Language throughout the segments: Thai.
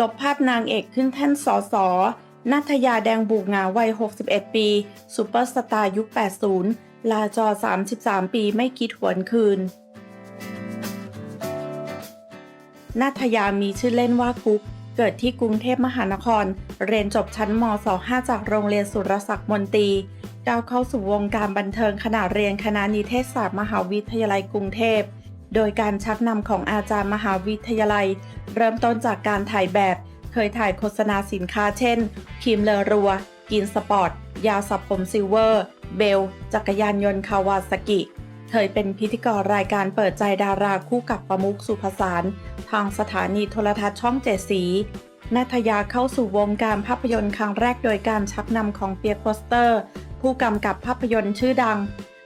ลบภาพนางเอกขึ้นแท่นสอสอนัทยาแดงบูกงาวัย 61 ปีซูเปอร์สตาร์ยุค 80 ลาจอ 33 ปีไม่คิดหวนคืนนัทยามีชื่อเล่นว่ากุ๊ก เกิดที่กรุงเทพมหานคร เรียนจบชั้นม .25 จากโรงเรียนสุรศักดิ์มนตรี ก้าวเข้าสู่วงการบันเทิงขณะเรียนคณะนิเทศศาสตร์มหาวิทยาลัยกรุงเทพ โดยการชักนำของอาจารย์มหาวิทยาลัย เริ่มต้นจากการถ่ายแบบ เคยถ่ายโฆษณาสินค้าเช่นครีมเลอรัว กินสปอร์ต ยาสระผมซิลเวอร์ เบล จักรยานยนต์คาวาซากิ เคยเป็นพิธีกรรายการเปิดใจดาราคู่กับประมุขสุภสาร ทางสถานีโทรทัศน์ช่องเจ็ดสีนัทยาเข้าสู่วงการภาพยนตร์ครั้งแรกโดยการชักนำของเปียกโปสเตอร์ ผู้กำกับภาพยนตร์ชื่อดัง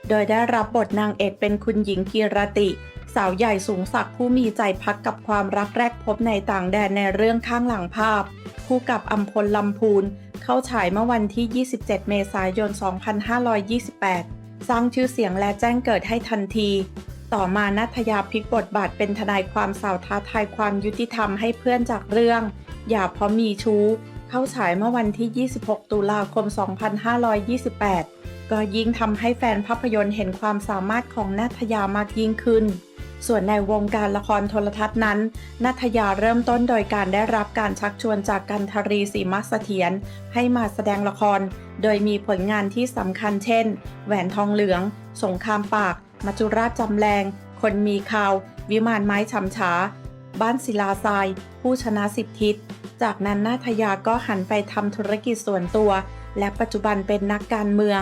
โดยได้รับบทนางเอกเป็นคุณหญิงกีรติ สาวใหญ่สูงศักดิ์ผู้มีใจพักกับความรักแรกพบในต่างแดนในเรื่องข้างหลังภาพ คู่กับอัมพลลำพูน เข้าฉายเมื่อวันที่ 27 เมษายน 2528 สร้างชื่อเสียงและแจ้งเกิดให้ทันที ต่อมานัทยาพลิกบทบาทเป็นทนายความสาวท้าทายความยุติธรรมให้เพื่อนจากเรื่อง อย่าเพราะมีชู้ เข้าฉายเมื่อวันที่ 26 ตุลาคม 2528 ก็ยิ่งทำให้แฟนภาพยนตร์เห็นความสามารถของนัทยามากยิ่งขึ้น ส่วนในวงการละครโทรทัศน์นั้นนัทยาเริ่มต้นโดยการได้รับการชักชวนจากกันทรีศรีมัสเถียรให้มาแสดงละคร โดยมีผลงานที่สำคัญเช่น แหวนทองเหลือง สงครามปาก มัจจุราชจำแรง คนมีข่าว วิมานไม้ฉำฉาบ้านศิลาทราย ผู้ชนะสิบทิศ จากนั้นนาทยาก็หันไปทำธุรกิจส่วนตัว และปัจจุบันเป็นนักการเมือง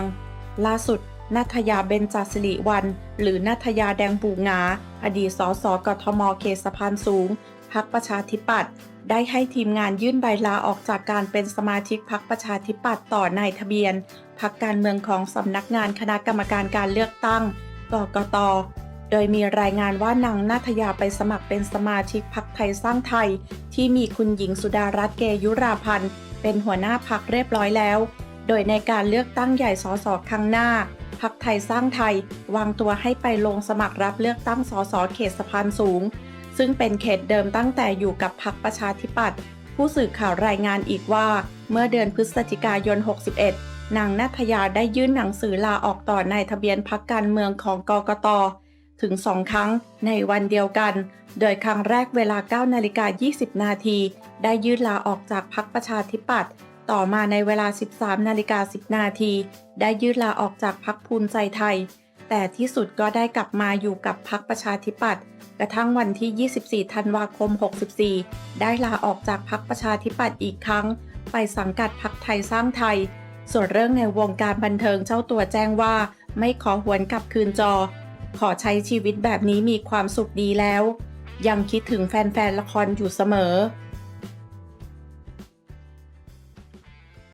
ล่าสุดนัทยาเบญจสิริวัลหรือนัทยาแดงปูงา อดีตสสกทมเขตสะพานสูงพักประชาธิปัตย์ได้ให้ทีมงานยื่นใบลาออกจากการเป็นสมาชิกพักประชาธิปัตย์ต่อนายทะเบียนพักการเมืองของสำนักงานคณะกรรมการการเลือกตั้งกกต ดยมีรายงานว่านางนาทยาไปสมัครเป็นสมาชิกพักไทยสร้างไทย ที่มีคุณหญิงสุดารัตน์เกยุราพันธ์เป็นหัวหน้าพักเรียบร้อยแล้ว โดยในการเลือกตั้งใหญ่สสครั้งหน้าพักไทยสร้างไทย วางตัวให้ไปลงสมัครรับเลือกตั้งสสเขตสะพานสูง ซึ่งเป็นเขตเดิมตั้งแต่อยู่กับพักประชาธิปัตย์ผู้สื่อข่าวรายงานอีกว่า เมื่อเดือนพฤศจิกายน 61 นางนัทยาได้ยื่นหนังสือลาออกต่อในทะเบียนพักการเมืองของกกต ถึงสองครั้งในวันเดียวกัน โดยครั้งแรกเวลา9นาฬิกา20 นาที ได้ยื่นลาออกจากพักประชาธิปัตย์ ต่อมาในเวลา 13นาฬิกา10 นาที ได้ยื่นลาออกจากพักภูมิใจไทย แต่ที่สุดก็ได้กลับมาอยู่กับพักประชาธิปัตย์ กระทั่งวันที่ 24 ธันวาคม 64 ได้ลาออกจากพักประชาธิปัตย์อีกครั้ง ไปสังกัดพักไทยสร้างไทย ส่วนเรื่องในวงการบันเทิงเจ้าตัวแจ้งว่า ไม่ขอหวนกลับคืนจอ ขอใช้ชีวิตแบบนี้มีความสุขดีแล้ว ยังคิดถึงแฟนๆละครอยู่เสมอ